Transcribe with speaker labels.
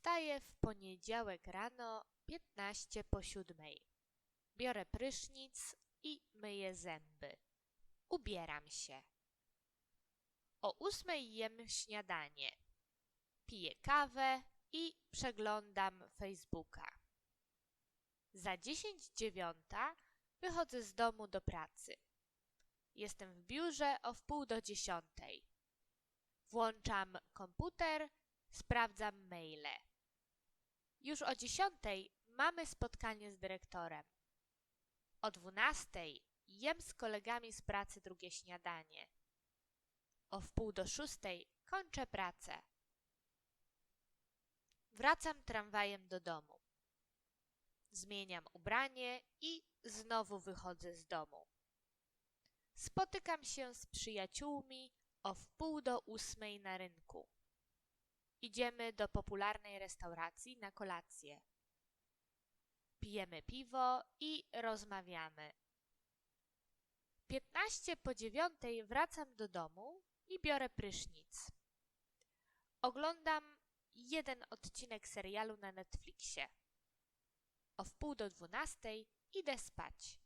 Speaker 1: Wstaję w poniedziałek rano 15 po siódmej. Biorę prysznic i myję zęby. Ubieram się. O ósmej jem śniadanie. Piję kawę i przeglądam Facebooka. Za dziesięć dziewiąta wychodzę z domu do pracy. Jestem w biurze o wpół do dziesiątej. Włączam komputer, sprawdzam maile. Już o dziesiątej mamy spotkanie z dyrektorem. O dwunastej jem z kolegami z pracy drugie śniadanie. O wpół do szóstej kończę pracę. Wracam tramwajem do domu. Zmieniam ubranie i znowu wychodzę z domu. Spotykam się z przyjaciółmi o wpół do ósmej na rynku. Idziemy do popularnej restauracji na kolację. Pijemy piwo i rozmawiamy. 15 po dziewiątej wracam do domu i biorę prysznic. Oglądam jeden odcinek serialu na Netflixie. O wpół do dwunastej idę spać.